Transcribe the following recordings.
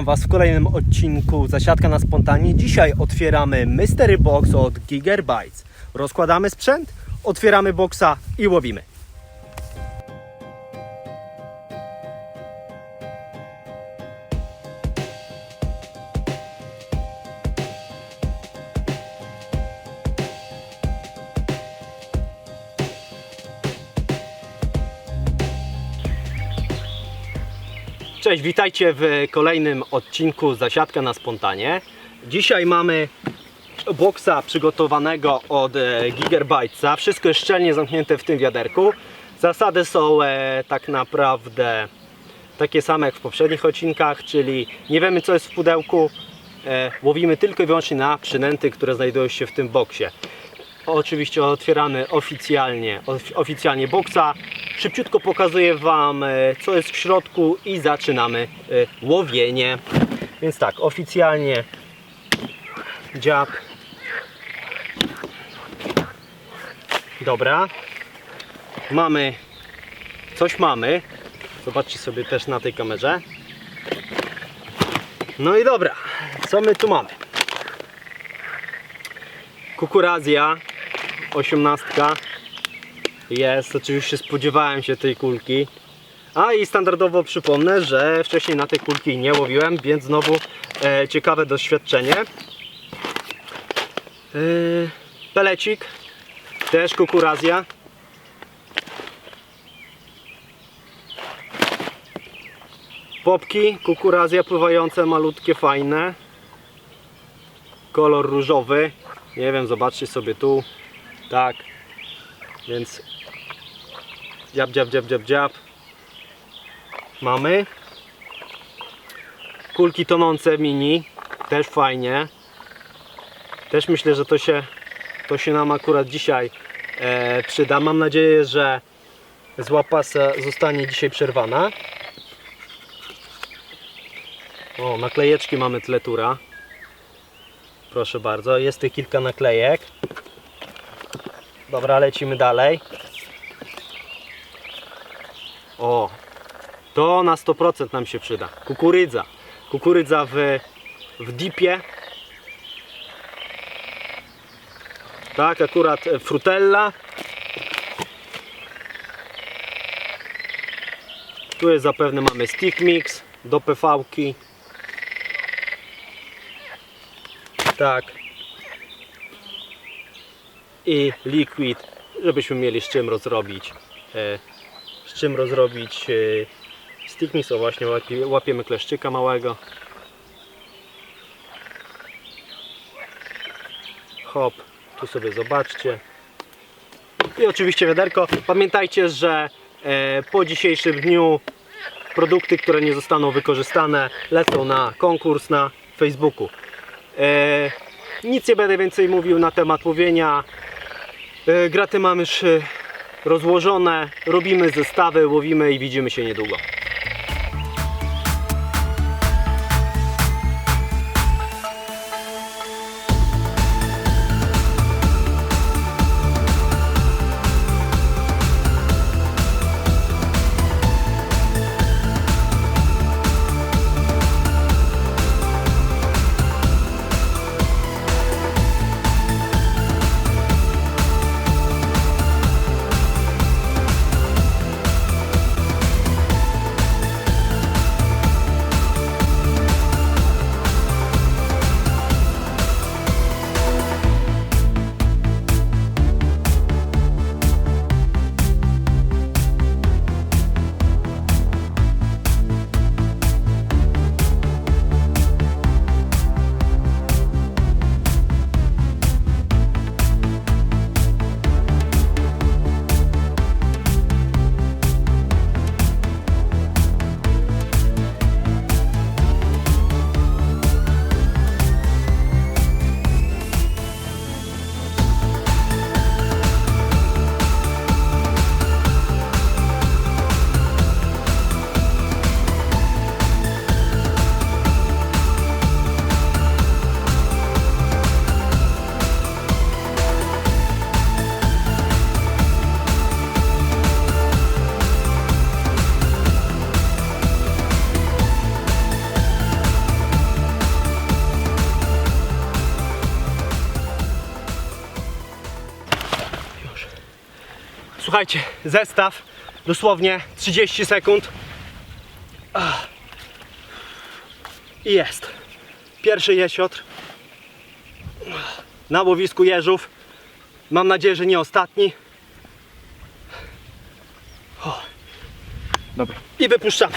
Witam Was w kolejnym odcinku Zasiadka na spontanie. Dzisiaj otwieramy Mystery Box od Gigabytes. Rozkładamy sprzęt, otwieramy boxa i łowimy. Cześć, witajcie w kolejnym odcinku Zasiadka na spontanie. Dzisiaj mamy boksa przygotowanego od e, Gigabytesa. Wszystko jest szczelnie zamknięte w tym wiaderku. Zasady są e, tak naprawdę takie same jak w poprzednich odcinkach, czyli nie wiemy co jest w pudełku. E, łowimy tylko i wyłącznie na przynęty, które znajdują się w tym boksie. Oczywiście otwieramy oficjalnie, ofi- oficjalnie boksa. Szybciutko pokazuję Wam, e, co jest w środku i zaczynamy e, łowienie. Więc tak, oficjalnie dziab. Dobra. Mamy, coś mamy. Zobaczcie sobie też na tej kamerze. No i dobra, co my tu mamy? Kukurazja 18 jest, oczywiście spodziewałem się tej kulki. A i standardowo przypomnę, że wcześniej na tej kulki nie łowiłem, więc znowu e, ciekawe doświadczenie. E, pelecik, też kukurazja. Popki, kukurazja pływające, malutkie, fajne. Kolor różowy. Nie wiem, zobaczcie sobie tu. Tak. Więc dziab, dziab, dziab, dziab, dziab. Mamy. Kulki tonące mini. Też fajnie. Też myślę, że to się, to się nam akurat dzisiaj e, przyda. Mam nadzieję, że złapasa zostanie dzisiaj przerwana. O, naklejeczki mamy tletura. Proszę bardzo, jest tych kilka naklejek. Dobra, lecimy dalej. O, to na 100% nam się przyda. Kukurydza. Kukurydza w, w dipie. Tak, akurat frutella. Tu jest zapewne mamy stick mix do PV-ki. Tak. I liquid, żebyśmy mieli z czym rozrobić e, z czym rozrobić e, stick. O właśnie łapie, łapiemy kleszczyka małego. Hop, tu sobie zobaczcie. I oczywiście wiaderko. Pamiętajcie, że e, po dzisiejszym dniu produkty, które nie zostaną wykorzystane lecą na konkurs na Facebooku. Nic nie będę więcej mówił na temat łowienia. E, graty mamy już e, rozłożone, robimy zestawy, łowimy i widzimy się niedługo. Słuchajcie, zestaw dosłownie 30 sekund. Ach. I jest. Pierwszy jesiotr na łowisku jeżów. Mam nadzieję, że nie ostatni. Dobra. I wypuszczamy.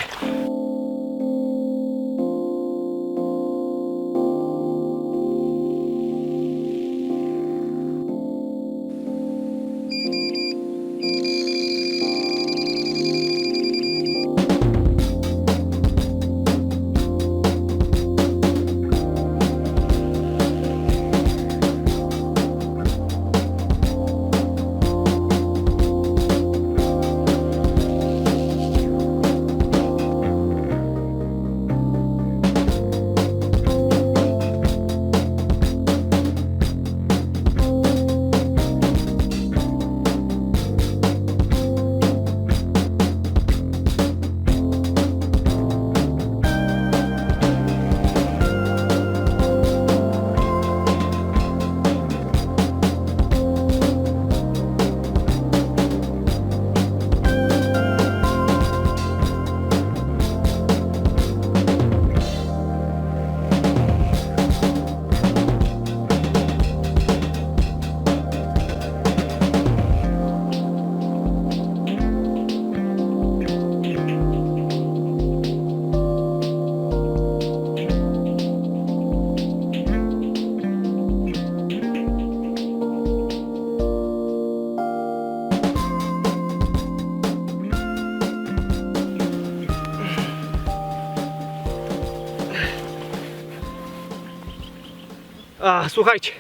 A, słuchajcie,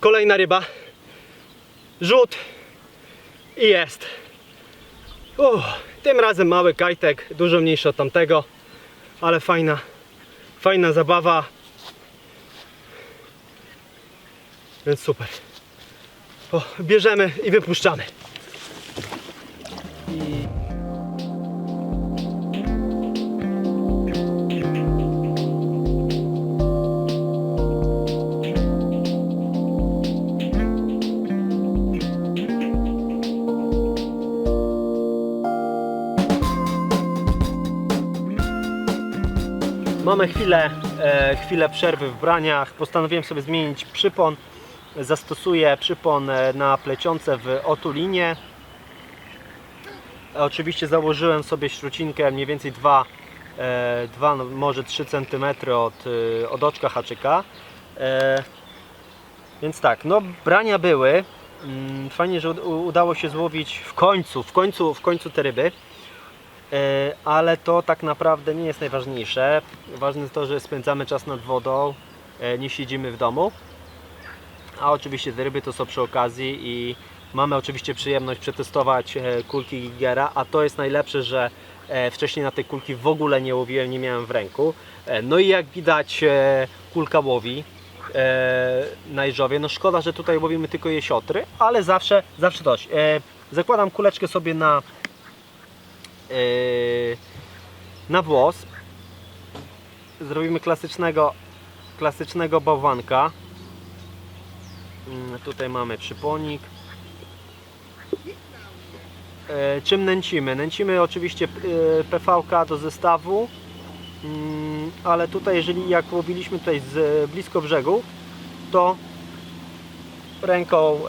kolejna ryba. Rzut i jest. Uff, tym razem mały kajtek, dużo mniejszy od tamtego, ale fajna, fajna zabawa. Więc super. O, bierzemy i wypuszczamy. Mamy chwilę, e, chwilę przerwy w braniach. Postanowiłem sobie zmienić przypon. Zastosuję przypon e, na plecionce w otulinie. E, Oczywiście założyłem sobie śrucinkę mniej więcej 2, e, 2 no może 3 cm od, e, od oczka haczyka. E, więc tak, no brania były. Mm, Fajnie, że udało się złowić w końcu, w końcu, w końcu te ryby. E, ale to tak naprawdę nie jest najważniejsze. Ważne jest to, że spędzamy czas nad wodą, e, nie siedzimy w domu. A oczywiście te ryby to są przy okazji i mamy oczywiście przyjemność przetestować e, kulki Gigera, a to jest najlepsze, że wcześniej na tej kulki w ogóle nie łowiłem, nie miałem w ręku. No i jak widać kulka łowi na jeżowie. No szkoda, że tutaj łowimy tylko jesiotry, ale zawsze, zawsze coś. E, Zakładam kuleczkę sobie na na włos. Zrobimy klasycznego klasycznego bałwanka. Mm, tutaj mamy przyponik. Yy, czym nęcimy? nęcimy oczywiście yy, PVK do zestawu. Mm, ale tutaj jeżeli jak łowiliśmy tutaj z blisko brzegu to ręką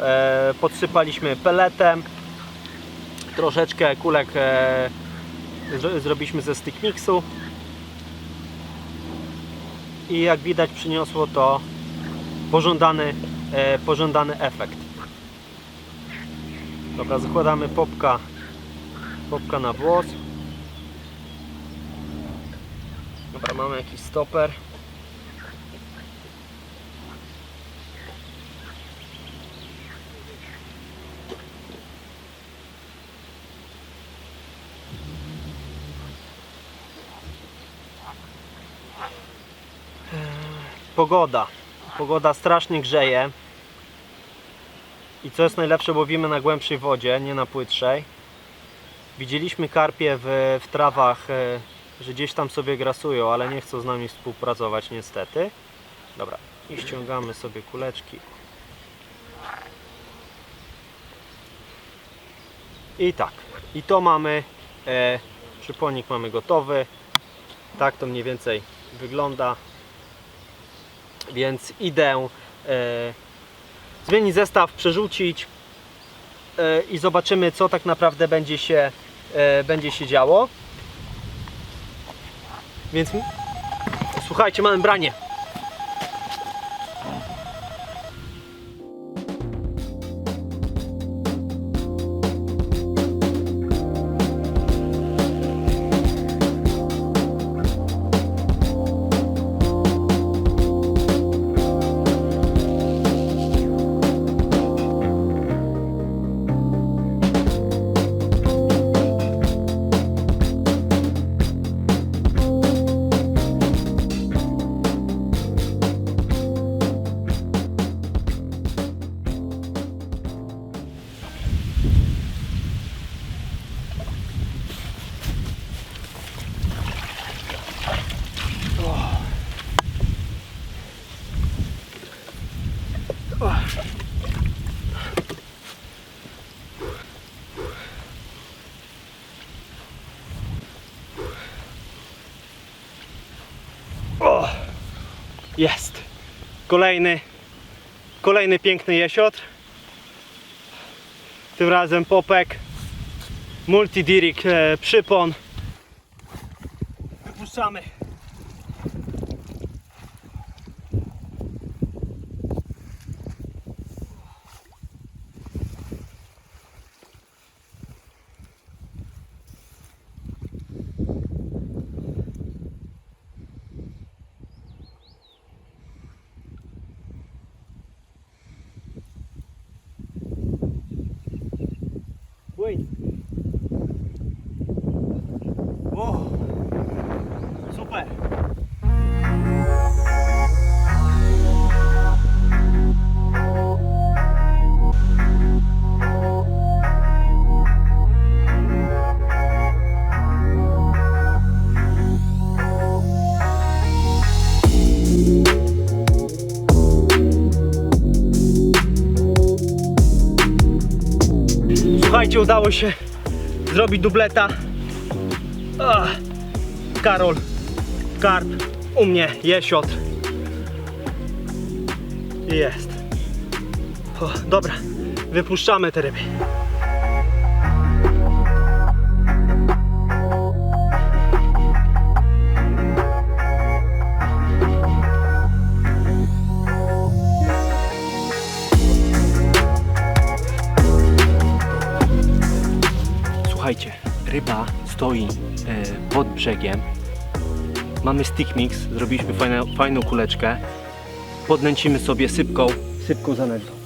podsypaliśmy peletem. Troszeczkę kulek zrobiliśmy ze stick mixu. I jak widać przyniosło to pożądany, e, pożądany efekt. Dobra zakładamy popka popka na włos. Dobra mamy jakiś stoper Pogoda. Pogoda strasznie grzeje. I co jest najlepsze, łowimy na głębszej wodzie, nie na płytszej. Widzieliśmy karpie w, w trawach, e, że gdzieś tam sobie grasują, ale nie chcą z nami współpracować niestety. Dobra, i ściągamy sobie kuleczki. I tak. I to mamy. E, przypłonnik mamy gotowy. Tak to mniej więcej wygląda. Więc idę e, zmienić zestaw, przerzucić e, i zobaczymy co tak naprawdę będzie się, e, będzie się działo. Więc słuchajcie, mamy branie. Jest. Kolejny, kolejny piękny jesiotr. Tym razem popek. Multidirik e, przypon. Wypuszczamy. Słuchajcie, udało się zrobić dubleta. Ach, Karol, karp, u mnie jesiotr. Jest. O, dobra, wypuszczamy te ryby. Słuchajcie, ryba stoi e, pod brzegiem. Mamy stick mix, zrobiliśmy fajne, fajną kuleczkę. Podnęcimy sobie sypką, sypką zanętą.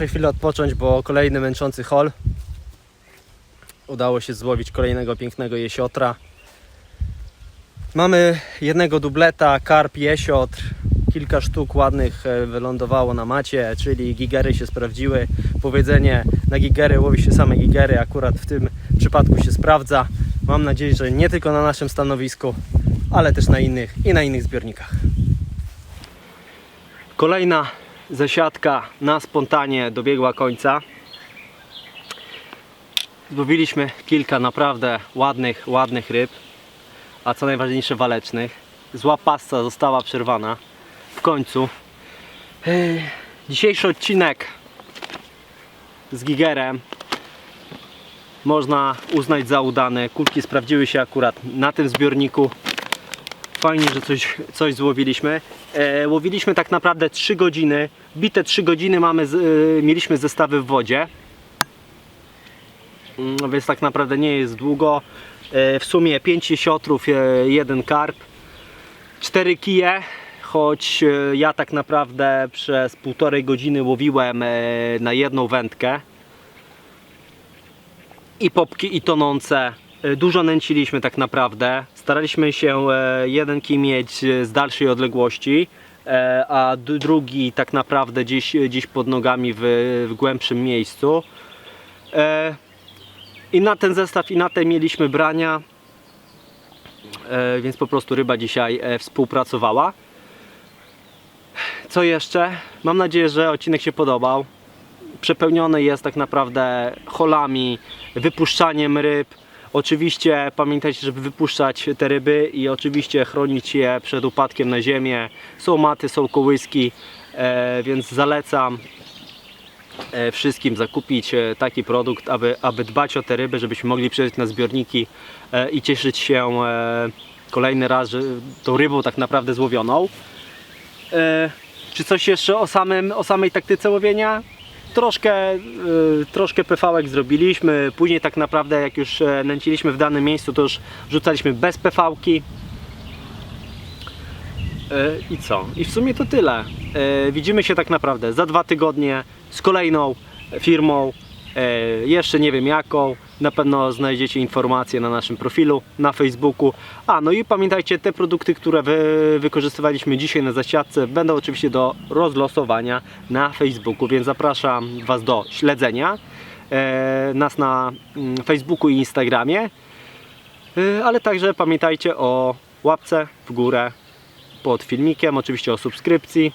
Muszę chwilę odpocząć, bo kolejny męczący hol. Udało się złowić kolejnego pięknego jesiotra. Mamy jednego dubleta, karp, jesiotr. Kilka sztuk ładnych e, wylądowało na macie, czyli gigery się sprawdziły. Powiedzenie na gigery łowi się same gigery, akurat w tym przypadku się sprawdza. Mam nadzieję, że nie tylko na naszym stanowisku, ale też na innych i na innych zbiornikach. Kolejna zasiadka na spontanie dobiegła końca. Złowiliśmy kilka naprawdę ładnych, ładnych ryb, a co najważniejsze walecznych. Zła pasta została przerwana w końcu. Ej, Dzisiejszy odcinek z Gigerem można uznać za udany. Kulki sprawdziły się akurat na tym zbiorniku. Fajnie, że coś, coś złowiliśmy. E, łowiliśmy tak naprawdę 3 godziny. Bite 3 godziny mamy z, e, mieliśmy zestawy w wodzie. Mm, Więc tak naprawdę nie jest długo. E, w sumie 5 jesiotrów, e, jeden karp. 4 kije. choć e, ja tak naprawdę przez półtorej godziny łowiłem e, na jedną wędkę i popki i tonące. E, Dużo nęciliśmy tak naprawdę. Staraliśmy się e, jeden kij mieć e, z dalszej odległości, a drugi tak naprawdę gdzieś, gdzieś pod nogami w, w głębszym miejscu. I na ten zestaw i na te mieliśmy brania, więc po prostu ryba dzisiaj współpracowała. Co jeszcze? Mam nadzieję, że odcinek się podobał przepełniony jest tak naprawdę holami, wypuszczaniem ryb. Oczywiście pamiętajcie, żeby wypuszczać te ryby i oczywiście chronić je przed upadkiem na ziemię. Są maty, są kołyski, e, więc zalecam e, wszystkim zakupić e, taki produkt, aby, aby dbać o te ryby, żebyśmy mogli przejść na zbiorniki i cieszyć się kolejny raz że, tą rybą tak naprawdę złowioną. Czy coś jeszcze o, samym, o samej taktyce łowienia? Troszkę, y, troszkę PV-ek zrobiliśmy, później tak naprawdę jak już e, nęciliśmy w danym miejscu, to już rzucaliśmy bez PV-ki. E, I co? I w sumie to tyle. E, Widzimy się tak naprawdę za dwa tygodnie z kolejną firmą, jeszcze nie wiem jaką. Na pewno znajdziecie informacje na naszym profilu na Facebooku. A no i pamiętajcie, te produkty, które wy, wykorzystywaliśmy dzisiaj na zasiadce, będą oczywiście do rozlosowania na Facebooku, więc zapraszam Was do śledzenia e, nas na mm, Facebooku i Instagramie. E, ale także pamiętajcie o łapce w górę pod filmikiem, oczywiście o subskrypcji.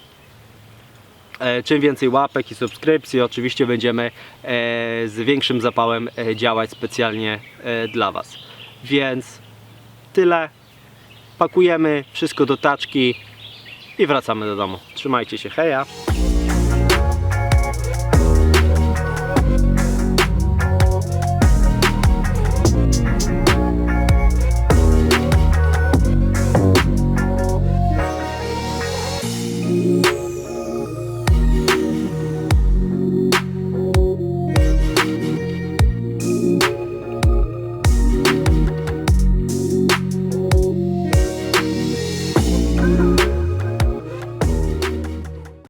E, Czym więcej łapek i subskrypcji, oczywiście będziemy e, z większym zapałem e, działać specjalnie dla Was. Więc tyle. Pakujemy wszystko do taczki i wracamy do domu. Trzymajcie się, heja!